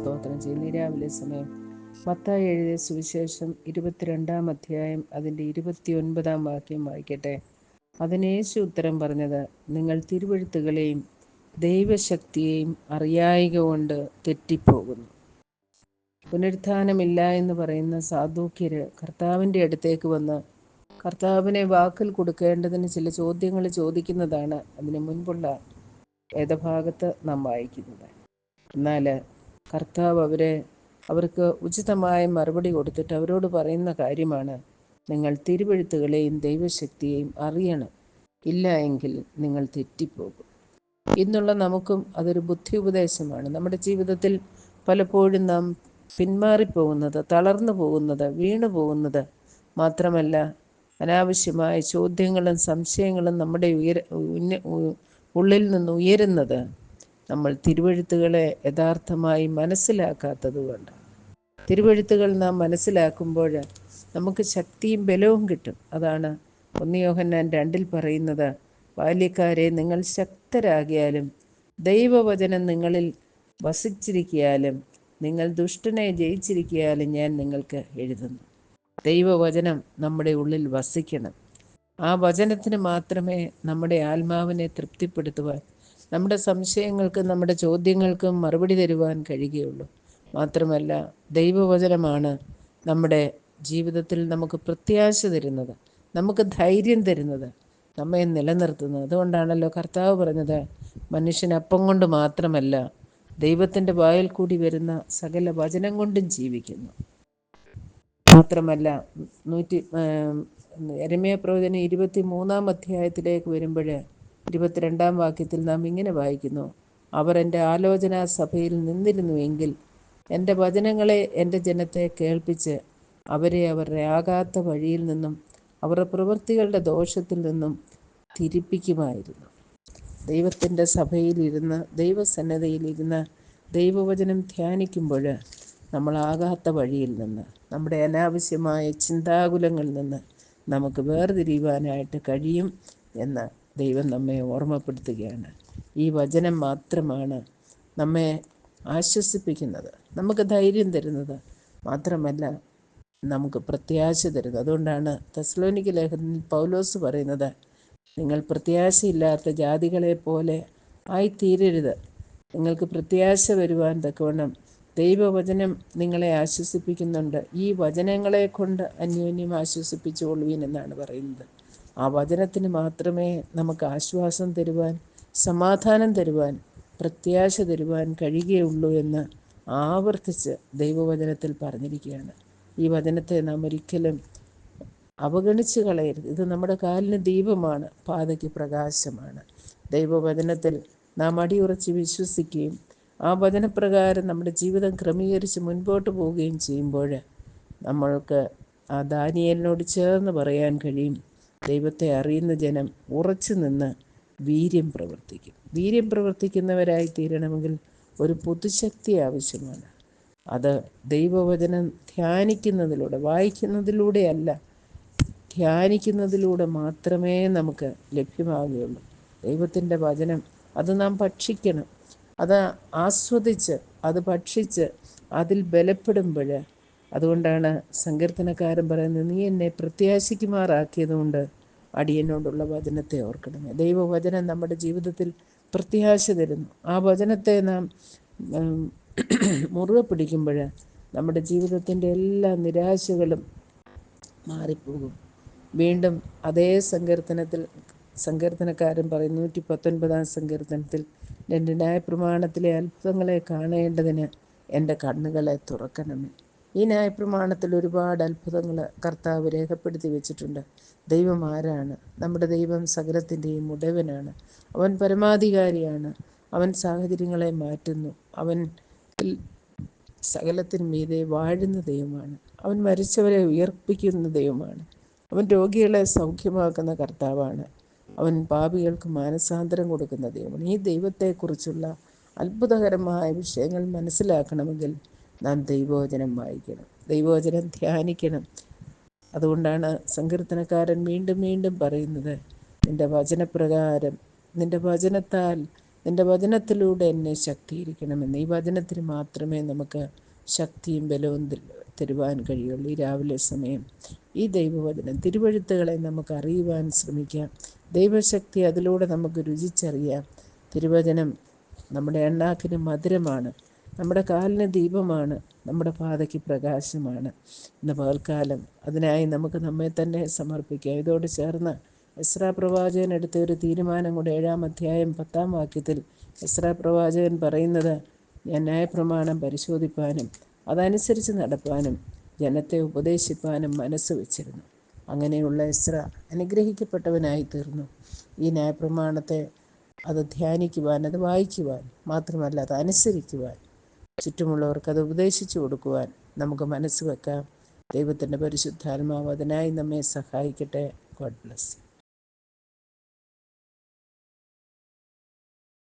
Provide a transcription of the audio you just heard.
സ്തോത്രം ചെയ്യുന്നു. രാവിലെ സമയം മത്തായി എഴുതിയ സുവിശേഷം ഇരുപത്തിരണ്ടാം അധ്യായം അതിന്റെ ഇരുപത്തിയൊൻപതാം വാക്യം വായിക്കട്ടെ. അതിനേശു ഉത്തരം പറഞ്ഞത് നിങ്ങൾ തിരുവഴുത്തുകളെയും ദൈവശക്തിയെയും അറിയായിക കൊണ്ട് തെറ്റിപ്പോകുന്നു. പുനരുത്ഥാനമില്ല എന്ന് പറയുന്ന സാധൂക്യര് കർത്താവിന്റെ അടുത്തേക്ക് വന്ന് കർത്താവിനെ വാക്കിൽ കൊടുക്കേണ്ടതിന് ചില ചോദ്യങ്ങൾ ചോദിക്കുന്നതാണ് അതിന് മുൻപുള്ള വേദഭാഗത്ത് നാം വായിക്കുന്നത്. എന്നാൽ കർത്താവ് അവരെ അവർക്ക് ഉചിതമായ മറുപടി കൊടുത്തിട്ട് അവരോട് പറയുന്ന കാര്യമാണ് നിങ്ങൾ തിരുവഴുത്തുകളെയും ദൈവശക്തിയെയും അറിയണം. ഇല്ല എങ്കിൽ നിങ്ങൾ തെറ്റിപ്പോകും. ഇന്നുള്ള നമുക്കും അതൊരു ബുദ്ധി ഉപദേശമാണ്. നമ്മുടെ ജീവിതത്തിൽ പലപ്പോഴും നാം പിന്മാറിപ്പോകുന്നത് തളർന്നു പോകുന്നത് വീണു പോകുന്നത് മാത്രമല്ല അനാവശ്യമായ ചോദ്യങ്ങളും സംശയങ്ങളും നമ്മുടെ ഉയര ഉള്ളിൽ നിന്ന് ഉയരുന്നത് നമ്മൾ തിരുവഴുത്തുകളെ യഥാർത്ഥമായി മനസ്സിലാക്കാത്തത് കൊണ്ട് തിരുവഴുത്തുകൾ നാം മനസ്സിലാക്കുമ്പോൾ നമുക്ക് ശക്തിയും ബലവും കിട്ടും. അതാണ് ഒന്നിയോഹന്നാൻ രണ്ടിൽ പറയുന്നത് ബാല്യക്കാരെ നിങ്ങൾ ശക്തരാകിയാലും ദൈവവചനം നിങ്ങളിൽ വസിച്ചിരിക്കിയാലും നിങ്ങൾ ദുഷ്ടനെ ജയിച്ചിരിക്കിയാലും ഞാൻ നിങ്ങൾക്ക് എഴുതുന്നു. ദൈവവചനം നമ്മുടെ ഉള്ളിൽ വസിക്കണം. ആ വചനത്തിന് മാത്രമേ നമ്മുടെ ആത്മാവിനെ തൃപ്തിപ്പെടുത്തുവാൻ നമ്മുടെ സംശയങ്ങൾക്കും നമ്മുടെ ചോദ്യങ്ങൾക്കും മറുപടി തരുവാൻ കഴിയുകയുള്ളൂ. മാത്രമല്ല ദൈവവചനമാണ് നമ്മുടെ ജീവിതത്തിൽ നമുക്ക് പ്രത്യാശ തരുന്നത് നമുക്ക് ധൈര്യം തരുന്നത് നമ്മെ നിലനിർത്തുന്നത്. അതുകൊണ്ടാണല്ലോ കർത്താവ് പറഞ്ഞത് മനുഷ്യൻ അപ്പം കൊണ്ട് മാത്രമല്ല ദൈവത്തിന്റെ വായിൽ കൂടി വരുന്ന സകല വചനം കൊണ്ടും ജീവിക്കുന്നു. മാത്രമല്ല നൂറ്റി എരമയ പ്രവചനം ഇരുപത്തി മൂന്നാം അധ്യായത്തിലേക്ക് വരുമ്പോൾ ഇരുപത്തിരണ്ടാം വാക്യത്തിൽ നാം ഇങ്ങനെ വായിക്കുന്നു. അവർ എന്റെ ആലോചനാ സഭയിൽ നിന്നിരുന്നുവെങ്കിൽ എന്റെ വചനങ്ങളെ എന്റെ ജനത്തെ കേൾപ്പിച്ച് അവരെ അവരുടെ ആകാത്ത വഴിയിൽ നിന്നും അവരുടെ പ്രവൃത്തികളുടെ ദോഷത്തിൽ നിന്നും തിരിപ്പിക്കുമായിരുന്നു. ദൈവത്തിന്റെ സഭയിലിരുന്ന് ദൈവസന്നദ്ധയിലിരുന്ന് ദൈവവചനം ധ്യാനിക്കുമ്പോൾ നമ്മളാകാത്ത വഴിയിൽ നിന്ന് നമ്മുടെ അനാവശ്യമായ ചിന്താകുലങ്ങളിൽ നിന്ന് നമുക്ക് വേർതിരിയുവാനായിട്ട് കഴിയും എന്ന് ദൈവം നമ്മെ ഓർമ്മപ്പെടുത്തുകയാണ്. ഈ വചനം മാത്രമാണ് നമ്മെ ആശ്വസിപ്പിക്കുന്നത്. നമുക്ക് ധൈര്യം തരുന്നത് മാത്രമല്ല നമുക്ക് പ്രത്യാശ തരുന്നത്. അതുകൊണ്ടാണ് തെസ്ലോനിക്ക് ലേഖനത്തിൽ പൗലോസ് പറയുന്നത് നിങ്ങൾ പ്രത്യാശയില്ലാത്ത ജാതികളെ പോലെ ആയിത്തീരരുത്. നിങ്ങൾക്ക് പ്രത്യാശ വരുവാൻ തക്കവണ്ണം ദൈവവചനം നിങ്ങളെ ആശ്വസിപ്പിക്കുന്നുണ്ട്. ഈ വചനങ്ങളെ കൊണ്ട് അന്യോന്യം ആശ്വസിപ്പിച്ചുകൊള്ളുവീൻ എന്നാണ് പറയുന്നത്. ആ വചനത്തിന് മാത്രമേ നമുക്ക് ആശ്വാസം തരുവാൻ സമാധാനം തരുവാൻ പ്രത്യാശ തരുവാൻ കഴിയുകയുള്ളൂ എന്ന് ആവർത്തിച്ച് ദൈവവചനത്തിൽ പറഞ്ഞിരിക്കുകയാണ്. ഈ വചനത്തെ നാം ഒരിക്കലും അവഗണിച്ച് കളയരുത്. ഇത് നമ്മുടെ കാലിന് ദീപമാണ് പാതയ്ക്ക് പ്രകാശമാണ്. ദൈവവചനത്തിൽ നാം അടിയുറച്ച് വിശ്വസിക്കുകയും ആ വചനപ്രകാരം നമ്മുടെ ജീവിതം ക്രമീകരിച്ച് മുൻപോട്ട് പോവുകയും ചെയ്യുമ്പോൾ നമ്മൾക്ക് ആ ദാനിയലിനോട് ചേർന്ന് പറയാൻ കഴിയും. ദൈവത്തെ അറിയുന്ന ജനം ഉറച്ചു നിന്ന് വീര്യം പ്രവർത്തിക്കും. വീര്യം പ്രവർത്തിക്കുന്നവരായി തീരണമെങ്കിൽ ഒരു പൊതുശക്തി ആവശ്യമാണ്. അത് ദൈവവചനം ധ്യാനിക്കുന്നതിലൂടെ വായിക്കുന്നതിലൂടെയല്ല ധ്യാനിക്കുന്നതിലൂടെ മാത്രമേ നമുക്ക് ലഭ്യമാകുകയുള്ളൂ. ദൈവത്തിന്റെ വചനം അത് നാം ഭക്ഷിക്കണം. അത് ആസ്വദിച്ച് അത് ഭക്ഷിച്ച് അതിൽ ബലപ്പെടുമ്പോൾ അതുകൊണ്ടാണ് സങ്കീർത്തനക്കാരൻ പറയുന്നത് നീ എന്നെ പ്രത്യാശിക്കുമാറാക്കിയതുകൊണ്ട് അടിയനോടുള്ള വചനത്തെ ഓർക്കണമേ ദൈവവചനം നമ്മുടെ ജീവിതത്തിൽ പ്രത്യാശ തരുന്നു. ആ വചനത്തെ നാം മുറുകെ പിടിക്കുമ്പോൾ നമ്മുടെ ജീവിതത്തിന്റെ എല്ലാ നിരാശകളും മാറിപ്പോകും. വീണ്ടും അതേ സങ്കീർത്തനത്തിൽ സങ്കീർത്തനക്കാരൻ പറയും നൂറ്റി പത്തൊൻപതാം സങ്കീർത്തനത്തിൽ എന്റെ ന്യായപ്രമാണത്തിലെ അത്ഭുതങ്ങളെ കാണേണ്ടതിന് എന്റെ കണ്ണുകളെ തുറക്കണമേ. ഈ ന്യായപ്രമാണത്തിൽ ഒരുപാട് അത്ഭുതങ്ങൾ കർത്താവ് രേഖപ്പെടുത്തി വെച്ചിട്ടുണ്ട്. ദൈവം ആരാണ്? നമ്മുടെ ദൈവം സകലത്തിന്റെയും ഉടവനാണ് അവൻ പരമാധികാരിയാണ്. അവൻ സാഹചര്യങ്ങളെ മാറ്റുന്നു. അവൻ സകലത്തിന് മീതെ വാഴുന്ന ദൈവമാണ്. അവൻ മരിച്ചവരെ ഉയർപ്പിക്കുന്ന ദൈവമാണ്. അവൻ രോഗികളെ സൗഖ്യമാക്കുന്ന കർത്താവാണ്. അവൻ പാപികൾക്ക് മാനസാന്തരം കൊടുക്കുന്ന ദൈവമാണ്. ഈ ദൈവത്തെക്കുറിച്ചുള്ള അത്ഭുതകരമായ വിഷയങ്ങൾ മനസ്സിലാക്കണമെങ്കിൽ നാം ദൈവവചനം വായിക്കണം ദൈവവചനം ധ്യാനിക്കണം. അതുകൊണ്ടാണ് സങ്കീർത്തനക്കാരൻ വീണ്ടും വീണ്ടും പറയുന്നത് നിന്റെ വചനപ്രകാരം നിന്റെ വചനത്താൽ നിന്റെ വചനത്തിലൂടെ എന്നെ ശക്തീകരിക്കണമെന്ന്. ഈ വചനത്തിന് മാത്രമേ നമുക്ക് ശക്തിയും ബലവും തരുവാൻ കഴിയുള്ളൂ ഈ രാവിലെ സമയം. ഈ ദൈവവചനം തിരുവഴുത്തുകളെ നമുക്ക് അറിയുവാൻ ശ്രമിക്കാം. ദൈവശക്തി അതിലൂടെ നമുക്ക് രുചിച്ചറിയാം. തിരുവചനം നമ്മുടെ എണ്ണാക്കിന് മധുരമാണ്. നമ്മുടെ കാലിന് ദീപമാണ് നമ്മുടെ പാതയ്ക്ക് പ്രകാശമാണ്. ഇന്ന് പകൽക്കാലം അതിനായി നമുക്ക് നമ്മെ തന്നെ സമർപ്പിക്കാം. ഇതോട് ചേർന്ന് എസ്രാ പ്രവാചകൻ എടുത്ത ഒരു തീരുമാനം കൂടെ ഏഴാം അധ്യായം പത്താം വാക്യത്തിൽ എസ്രാ പ്രവാചകൻ പറയുന്നത് ഞാൻ ന്യായപ്രമാണം പരിശോധിപ്പാനും അതനുസരിച്ച് നടപ്പാനും ജനത്തെ ഉപദേശിപ്പാനും മനസ്സ് വച്ചിരുന്നു. അങ്ങനെയുള്ള എസ്ര അനുഗ്രഹിക്കപ്പെട്ടവനായി തീർന്നു ഈ ന്യായപ്രമാണത്തെ അത് ധ്യാനിക്കുവാൻ അത് വായിക്കുവാൻ മാത്രമല്ല അത് അനുസരിക്കുവാൻ ചുറ്റുമുള്ളവർക്ക് അത് ഉപദേശിച്ചു കൊടുക്കുവാൻ നമുക്ക് മനസ്സ് വെക്കാം. ദൈവത്തിന്റെ പരിശുദ്ധാത്മാവ് അതിനായി നമ്മെ സഹായിക്കട്ടെ. God bless